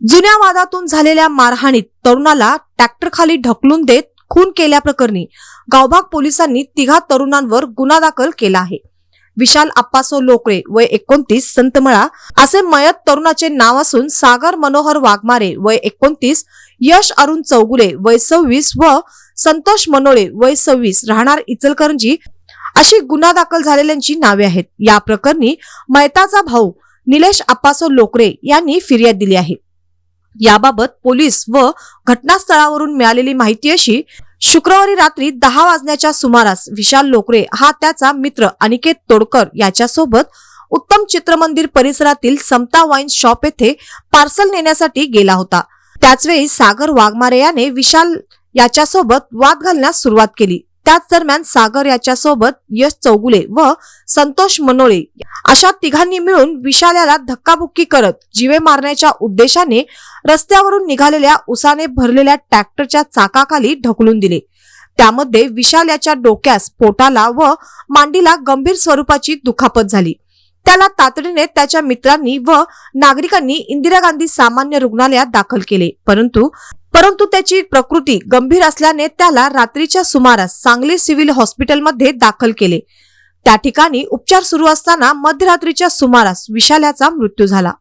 जुन्या वादातून झालेल्या मारहाणीत तरुणाला ट्रॅक्टर खाली ढकलून देत खून केल्याप्रकरणी गावभाग पोलिसांनी तिघा तरुणांवर गुन्हा दाखल केला आहे. विशाल आप्पासो लोकळे वय एकोणतीस संतमळा असे मयत तरुणाचे नाव असून सागर मनोहर वाघमारे वय एकोणतीस यश अरुण चौगुले वय सव्वीस व संतोष मनोळे वय सव्वीस राहणार इचलकरंजी अशी गुन्हा दाखल झालेल्यांची नावे आहेत. या प्रकरणी मयताचा भाऊ निलेश आप्पासो लोकरे यांनी फिर्याद दिली आहे. याबाबत पोलीस व घटनास्थळावरून मिळालेली माहिती अशी शुक्रवारी रात्री दहा वाजण्याच्या सुमारास विशाल लोकरे हा त्याचा मित्र अनिकेत तोडकर याच्यासोबत उत्तम चित्रमंदिर परिसरातील समता वाईन शॉप येथे पार्सल नेण्यासाठी गेला होता. त्याचवेळी सागर वाघमारे याने विशाल याच्यासोबत वाद घालण्यास सुरुवात केली. त्याच दरम्यान सागर याच्यासोबत यश चौगुले व संतोष मनोळे अशा तिघांनी मिळून विशाल्याला धक्काबुक्की करत जीवे मारण्याच्या उद्देशाने रस्त्यावरून निघालेल्या उसाने भरलेल्या ट्रॅक्टरच्या चाकाखाली ढकलून दिले. त्यामध्ये विशाल याच्या डोक्यास पोटाला व मांडीला गंभीर स्वरूपाची दुखापत झाली. त्याला तातडीने त्याच्या मित्रांनी व नागरिकांनी इंदिरा गांधी सामान्य रुग्णालयात दाखल केले. परंतु परंतु त्याची प्रकृती गंभीर असल्याने त्याला रात्रीच्या सुमारास सांगली सिव्हिल हॉस्पिटलमध्ये दाखल केले. त्या ठिकाणी उपचार सुरू असताना मध्यरात्रीच्या सुमारास विशाल्याचा मृत्यू झाला.